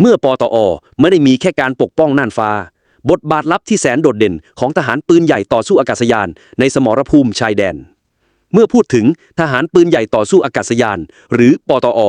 เมื่อปตอไม่ได้มีแค่การปกป้องน่านฟ้า บทบาทลับที่แสนโดดเด่นของทหารปืนใหญ่ต่อสู้อากาศยาน ในสมรภูมิชายแดน เมื่อพูดถึงทหารปืนใหญ่ต่อสู้อากาศยาน หรือปตอ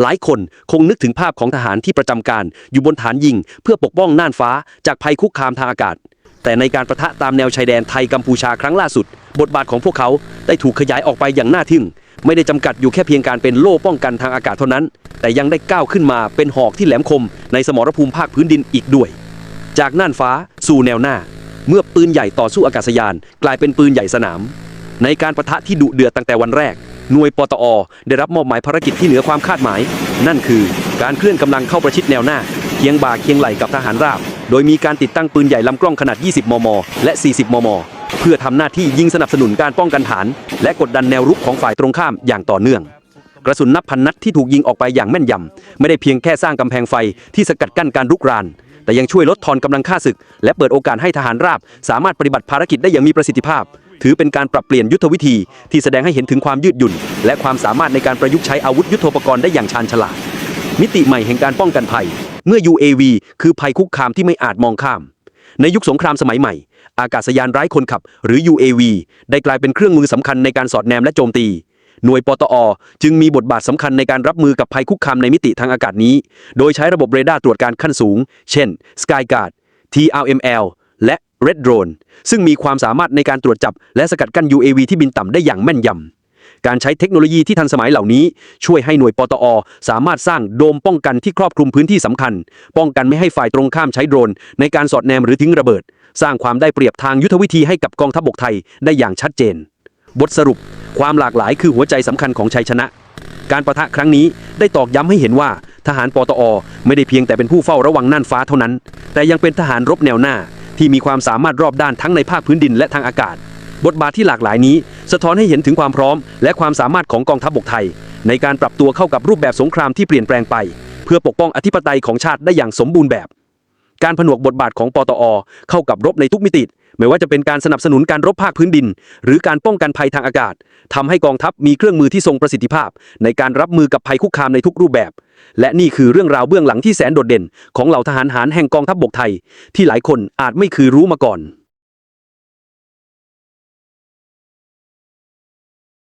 หลายคนคงนึกถึงภาพของทหารที่ประจำการอยู่บนฐานยิง เพื่อปกป้องน่านฟ้าจากภัยคุกคามทางอากาศ แต่ในการประทะตามแนวชายแดนไทยกัมพูชาครั้งล่าสุด บทบาทของพวกเขาได้ถูกขยายออกไปอย่างน่าทึ่ง ไม่ได้จำกัดอยู่แค่เพียงการเป็นโล่ป้องกันทางอากาศเท่านั้น แต่ยังได้ก้าวขึ้นมาเป็นหอกที่แหลมคม ในสมรภูมิภาคพื้นดินอีกด้วย จากน่านฟ้าสู่แนวหน้า เมื่อปืนใหญ่ต่อสู้อากาศยาน กลายเป็นปืนใหญ่สนาม ในการประทะที่ดุเดือดตั้งแต่วันแรก หน่วยปตอ ได้รับมอบหมายภารกิจที่เหนือความคาดหมาย นั่นคือ การเคลื่อนกำลังเข้าประชิดแนวหน้าเคียงบ่าเคียงไหลกับทหารราบ โดยมีการติดตั้งปืนใหญ่ลำกล้องขนาด 20 มม และ 40 มม เพื่อทำหน้าที่ยิงสนับสนุนการป้องกันฐาน และกดดันแนวรุกของฝ่ายตรงข้ามอย่างต่อเนื่อง กระสุนนับพันนัดที่ถูกยิงออกไปอย่างแม่นยำ ไม่ได้เพียงแค่สร้างกำแพงไฟที่สกัดกั้นการรุกราน แต่ยังช่วยลดทอนกำลังฆ่าศึก และเปิดโอกาสให้ทหารราบ สามารถปฏิบัติภารกิจได้อย่างมีประสิทธิภาพ ถือเป็นการปรับเปลี่ยนยุทธวิธี ที่แสดงให้เห็นถึงความยืดหยุ่น และความสามารถในการประยุกต์ใช้อาวุธยุทโธปกรณ์ได้อย่างชาญฉลาด มิติใหม่แห่งการป้องกันภัย เมื่อ UAV คือภัยคุกคามที่ไม่อาจมองข้าม ในยุคสงครามสมัยใหม่ อากาศยานไร้คนขับ หรือ UAV ได้กลายเป็นเครื่องมือสำคัญในการสอดแนมและโจมตี หน่วยปตอ จึงมีบทบาทสำคัญในการรับมือกับภัยคุกคามในมิติทางอากาศนี้ โดยใช้ระบบเรดาร์ตรวจการขั้นสูง เช่น Skyguard TRML และ Red Drone ซึ่งมีความสามารถในการตรวจจับ และสกัดกั้น UAV ที่บินต่ำได้อย่างแม่นยำ การใช้เทคโนโลยีที่ทันสมัยเหล่านี้ ช่วยให้หน่วยปตอ สามารถสร้างโดมป้องกันที่ครอบคลุมพื้นที่สำคัญ ป้องกันไม่ให้ฝ่ายตรงข้ามใช้โดรน ในการสอดแนมหรือทิ้งระเบิด สร้างความได้เปรียบทางยุทธวิธีให้กับกองทัพบกไทยได้อย่างชัดเจน บทสรุป ความหลากหลายคือหัวใจสำคัญของชัยชนะ การประทะครั้งนี้ได้ตอกย้ำให้เห็นว่า ทหารปตอ ไม่ได้เพียงแต่เป็นผู้เฝ้าระวังน่านฟ้าเท่านั้น แต่ยังเป็นทหารรบแนวหน้า ที่มีความสามารถรอบด้านทั้งในภาคพื้นดินและทางอากาศ บทบาทที่หลากหลายนี้ สะท้อนให้เห็นถึงความพร้อม และความสามารถของกองทัพบกไทย ในการปรับตัวเข้ากับรูปแบบสงครามที่เปลี่ยนแปลงไป เพื่อปกป้องอธิปไตยของชาติได้อย่างสมบูรณ์แบบ การผนวกบทบาทของปตอ เข้ากับรบในทุกมิติไม่ว่าจะเป็นการสนับสนุนการรบภาคพื้นดิน หรือการป้องกันภัยทางอากาศทำให้กองทัพมีเครื่องมือที่ทรงประสิทธิภาพ ในการรับมือกับภัยคุกคามในทุกรูปแบบ และนี่คือเรื่องราวเบื้องหลังที่แสนโดดเด่น ของเหล่าทหารหารแห่งกองทัพบกไทย ที่หลายคนอาจไม่เคยรู้มาก่อน